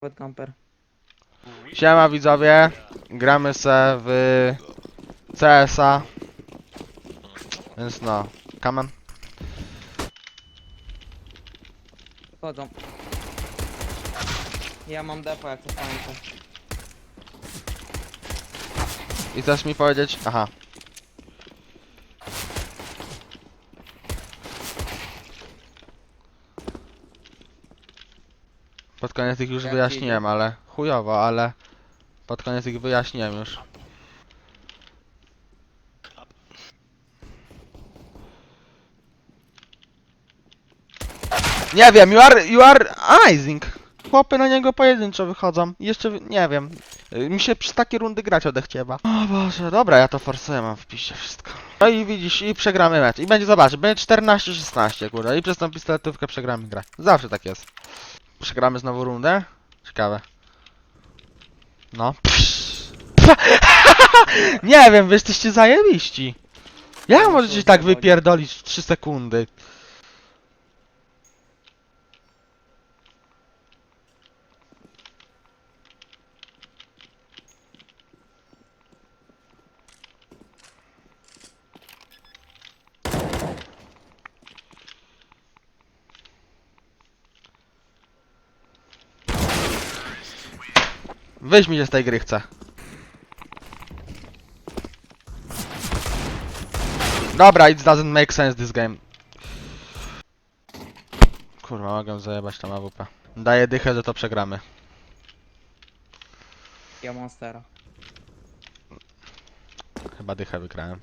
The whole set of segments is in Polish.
Pod camper. Siema widzowie, gramy se w CS-a. Więc no, come on. Chodzą. Ja mam depo jak to pamiętam. I chcesz mi powiedzieć? Aha. Pod koniec ich już Jak wyjaśniłem, ale chujowo, ale pod koniec ich wyjaśniłem już. Nie wiem, you are, you are amazing. Chłopy na niego pojedynczo wychodzą. Jeszcze, nie wiem. Y, Mi się przy takie rundy grać odechciewa. O Boże, dobra, ja to forsuję, mam w piście wszystko. No i widzisz, i przegramy mecz. I będzie, zobacz, będzie 14-16, kurde. I przez tą pistoletówkę przegramy grę. Zawsze tak jest. Przegramy znowu rundę? Ciekawe. No. Psz. nie wiem, wy jesteście zajebiści. Jak możecie tak wypierdolić w 3 sekundy? Weź mi się z tej gry chcę. Dobra, it doesn't make sense this game. Kurwa, mogę zajebać tam AWP. Daję dychę, że to przegramy. Ja monstera. Chyba dychę wygrałem.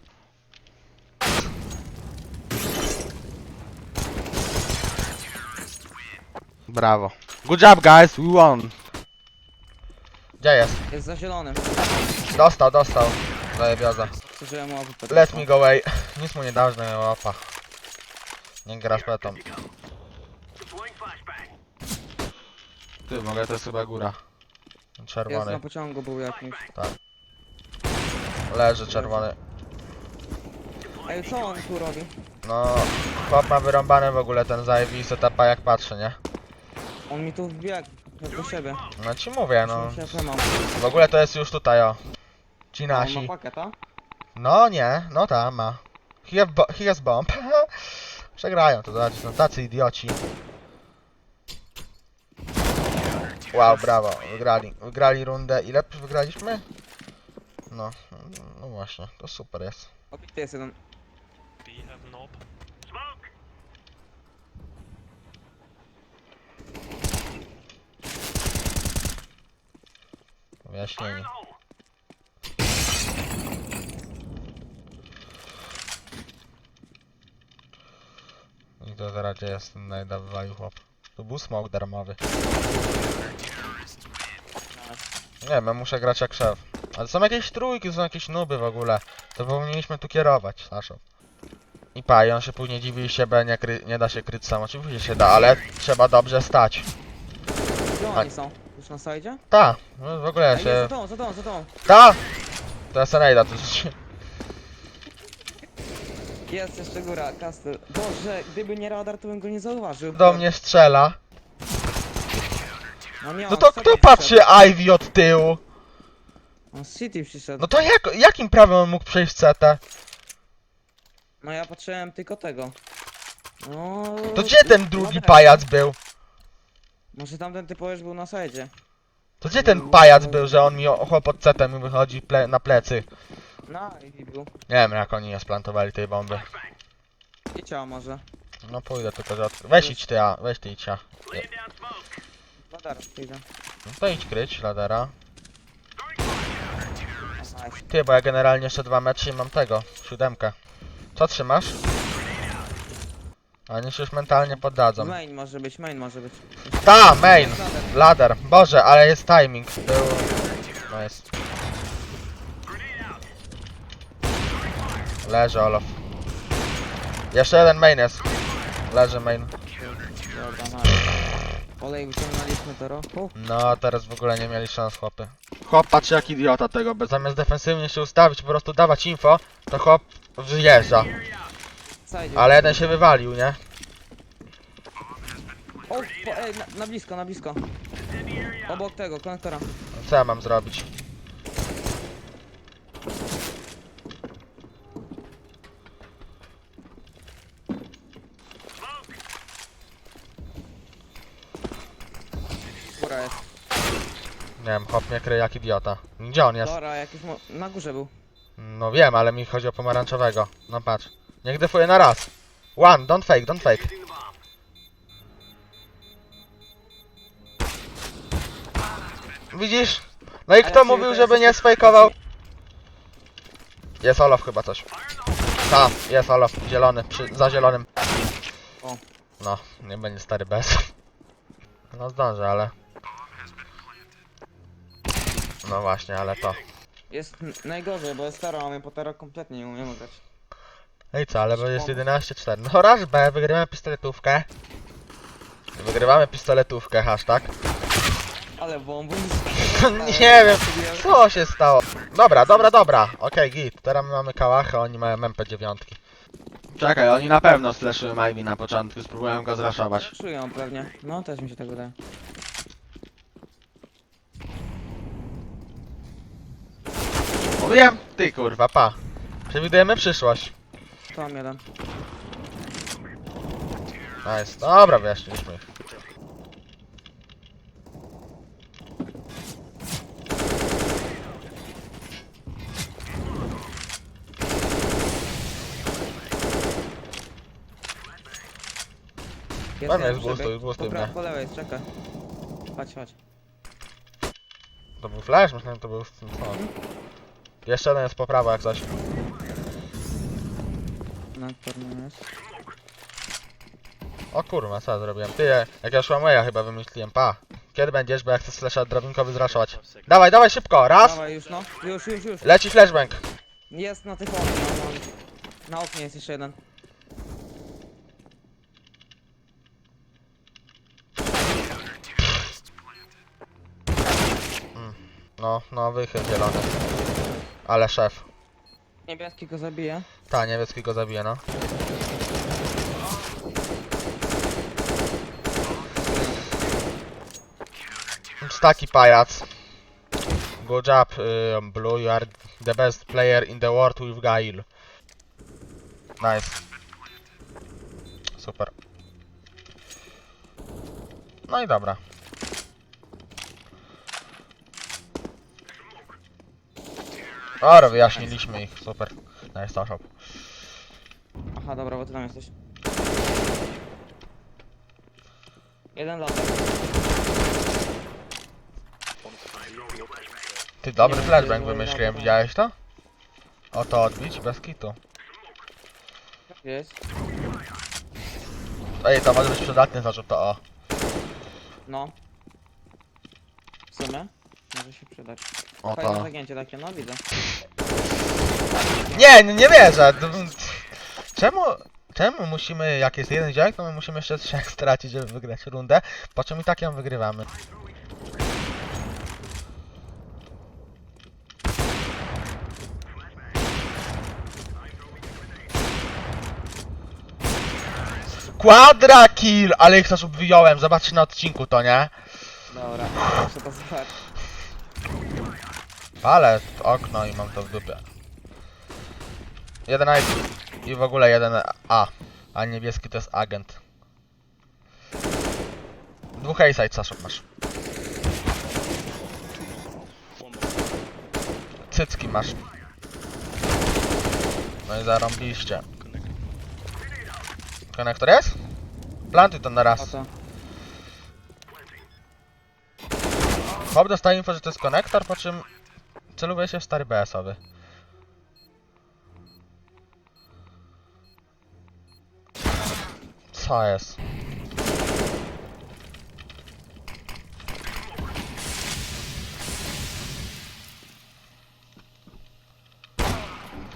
Brawo. Good job guys, we won. Gdzie jest? Jest za zielonym. Dostał, dostał. Mu AWP. Let me go away. Nic mu nie dasz, że miał łapa. Nie grasz petą. Ty, mogę to jest chyba góra. Jest na Czerwony. pociągu był jakimś. Leży czerwony. Ej, co on tu robi? No, chłop ma wyrąbane w ogóle ten zajebisty tapa jak patrzy, nie? On mi tu wbiegł. Do siebie. No ci mówię, no. Mam. W ogóle to jest już tutaj, o. Ci on nasi. No nie, no tam ma. He, have bo bomb. Przegrają, to zobaczcie, są tacy idioci. Wow, brawo, wygrali. Wygrali rundę. Ile wygraliśmy? No, no właśnie, to super jest. Obity jest jeden. B. Wyjaśnieni. I to zaraz jest ten najdawywali chłop. To był smok darmowy. Nie wiem, ja muszę grać jak szef. Ale są jakieś trójki, są jakieś nuby w ogóle. To powinniśmy tu kierować naszą. I pa, i on się później dziwi siebie, nie, kry, nie da się kryć sam. Oczywiście się da, ale trzeba dobrze stać. Gdzie Tak. oni są? Już na sajdzie? Ta, no w ogóle Ej, jest za się... tą, za tą, za tą. Ta! To jest Enejda, to jest... Jest jeszcze góra, Castle. Boże, gdyby nie radar, to bym go nie zauważył. Do mnie strzela. No nie, No on to z City kto patrzy. Ivy od tyłu? On z City przyszedł. No to jak, jakim prawem on mógł przejść CT? No ja patrzyłem tylko tego. No... To gdzie ten drugi pajac był? Może tamten typo już był na sajdzie. To gdzie ten pajac był, że on mi o- chłop od CT mi wychodzi ple, na plecy? Na i był. Nie wiem jak oni nie splantowali tej bomby. I ciało może. No pójdę tylko że od... Weź idź ty, a weź ty idź a. Radar, idę. No to idź kryć, ladera. Nice. Ty, bo ja generalnie jeszcze dwa mecze i mam tego, siódemkę. Co trzymasz? A Oni się już mentalnie poddadzą. Main może być, main może być. Ta, main! Ladder, boże, ale jest timing. Był... No jest. Leży Olof. Jeszcze jeden main jest. Leży main. Dobra, nice. Olej wyciągnęliśmy to roku. No, teraz w ogóle nie mieli szans chłopy. Chłop patrzy jak idiota tego, bo zamiast defensywnie się ustawić, po prostu dawać info, to chłop wyjeżdża. Sajdzie. Ale jeden się wywalił, nie? O, po, ej, na, na blisko, na blisko. Obok tego, konektora. Co ja mam zrobić? Góra jest. Nie wiem, hop mnie kryje jak idiota. Gdzie on jest? Dobra, jakiś na górze był. No wiem, ale mi chodzi o pomarańczowego. No patrz. Niech defuje na raz. One, don't fake, don't fake. Widzisz? No i kto mówił, żeby nie sfejkował? Jest Olaf chyba coś. Ta, jest Olaf, zielony, przy, za zielonym. No, nie będzie stary bez. No zdążę, ale... No właśnie, ale to... Jest n- najgorzej, bo jest Tero, a my po Tero kompletnie nie umiemy grać. Ej co, ale bo jest 11-4. No raz B, wygrywamy pistoletówkę. Wygrywamy pistoletówkę, hashtag. Ale bombą. Nie wiem, co się stało. Dobra, dobra, dobra. Okej, git. Teraz my mamy kałachę, oni mają MP9. Czekaj, oni na pewno slashują Ivy na początku, spróbują go zraszować. Czują pewnie. No, też mi się tak wydaje. Mówiłem? Ty kurwa, pa. Przewidujemy przyszłość. To mam jeden. Nice. Dobra, wyjaśniliśmy ich. Jest Pewnie, jeden zgustuj, przebieg. zgustuj Po pra- mnie. Po lewej, czekaj. Chodź, chodź. To był flash? Myślałem, to był... Co? Jeszcze jeden jest po prawo jak coś. Na którym jest? O kurwa, co ja zrobiłem? Ty, jak ja szłam ja chyba wymyśliłem, pa. Kiedy będziesz, bo ja chcę slasha drabinkowy zraszować. Dawaj, dawaj szybko, raz! Dawaj już, no. Już, już, już. Leci flashbang. Jest na tych oknie. No, no. Na oknie jest jeszcze jeden. No, no, wychyl zielony. Ale szef. Niebieski go zabije. Ta, niebieski go zabije, no. Taki pajac. Good job, um, Blue, you are the best player in the world with Gail. Nice. Super. No i dobra. Dobra, wyjaśniliśmy ich, super. Nice, to shop. Aha, dobra, bo ty tam jesteś. Jeden latar. Ty dobry flashbang wymyśliłem, widziałeś to? O to odbić bez kitu. Jest. Ej, to może być przydatny zarzut to o. No. W sumie? Może się przydać. O Fajne zagięcie takie, no widzę. Nie, nie, nie wierzę. Czemu, czemu musimy, jak jest jeden ziomek, to my musimy jeszcze trzech stracić, żeby wygrać rundę, po czym i tak ją wygrywamy. Quadra kill! Ale ich też wyjąłem, zobaczcie na odcinku to, nie? Dobra, muszę to zobaczyć. Ale okno i mam to w dupie. Jeden IP i w ogóle jeden A. A niebieski to jest agent. Dwóch A-side Saszok masz. Cycki masz. No i zarąbiście. Konektor jest? Plantuj to na raz. Hop dostaje info, że to jest konektor, po czym celuje się w stary BS-owy. Co jest?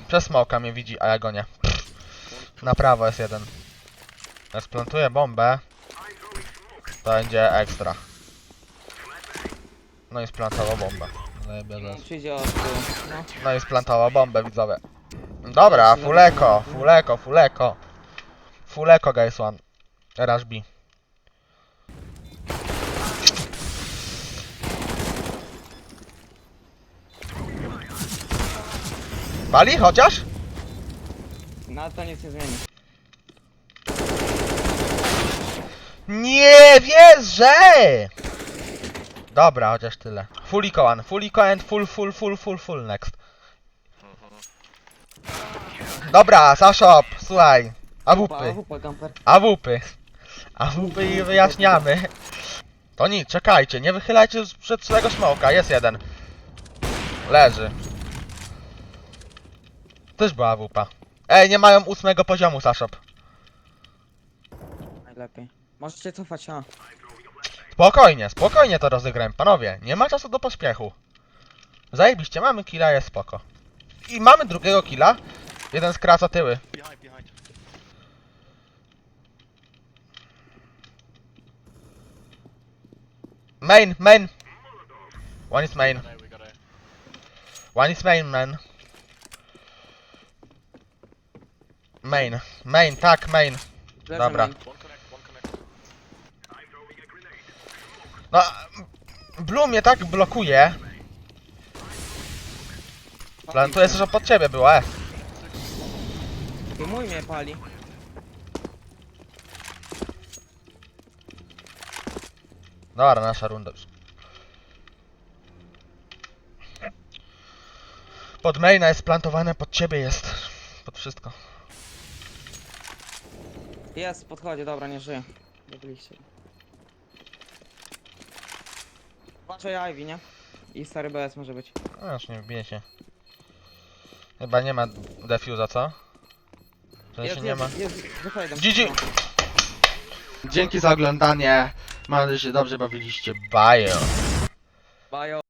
Przez smoka mnie widzi, a ja go nie. Na prawo jest jeden. Jak bombę, to będzie ekstra. No i splantował bombę. No. no. I splantała bombę, widzowie. Dobra, fuleko, fuleko, fuleko. Fuleko, guys one. Rush B. Bali chociaż? Na to nic nie zmieni. Nie wierzę! Dobra, chociaż tyle. Full eco one, full eco and full, full, full, full, full next. Dobra, Sashop, słuchaj. AWP, wupa, kamper. AWP. AWP i wyjaśniamy. To nic, czekajcie, nie wychylajcie z- przed swojego smoka, jest jeden. Leży. Też była AWP. Ej, nie mają ósmego poziomu, Sashop. Najlepiej. Możecie cofać, a. Spokojnie, spokojnie to rozegrałem, panowie. Nie ma czasu do pośpiechu. Zajebiście, mamy killa, jest spoko. I mamy drugiego killa. Jeden skraca tyły. Main, main. One is main. One is main, man. Main, main, tak, main. Dobra. main. One connect, one connect. No, Blue mnie tak blokuje. Plantuję że pod ciebie było, e. Mój mnie pali. Dobra, nasza runda już. Pod maina jest plantowane, pod ciebie jest. Pod wszystko. Jest, podchodzi, dobra, nie żyje. Dobiliście. Patrzę Ivy, nie? I stary BS może być. No już nie wbije się. Chyba nie ma defuza, co? W sensie Jest, nie ma. jest. GG! Dzięki za oglądanie. Mam nadzieję, że się dobrze bawiliście. Bye. Bajo.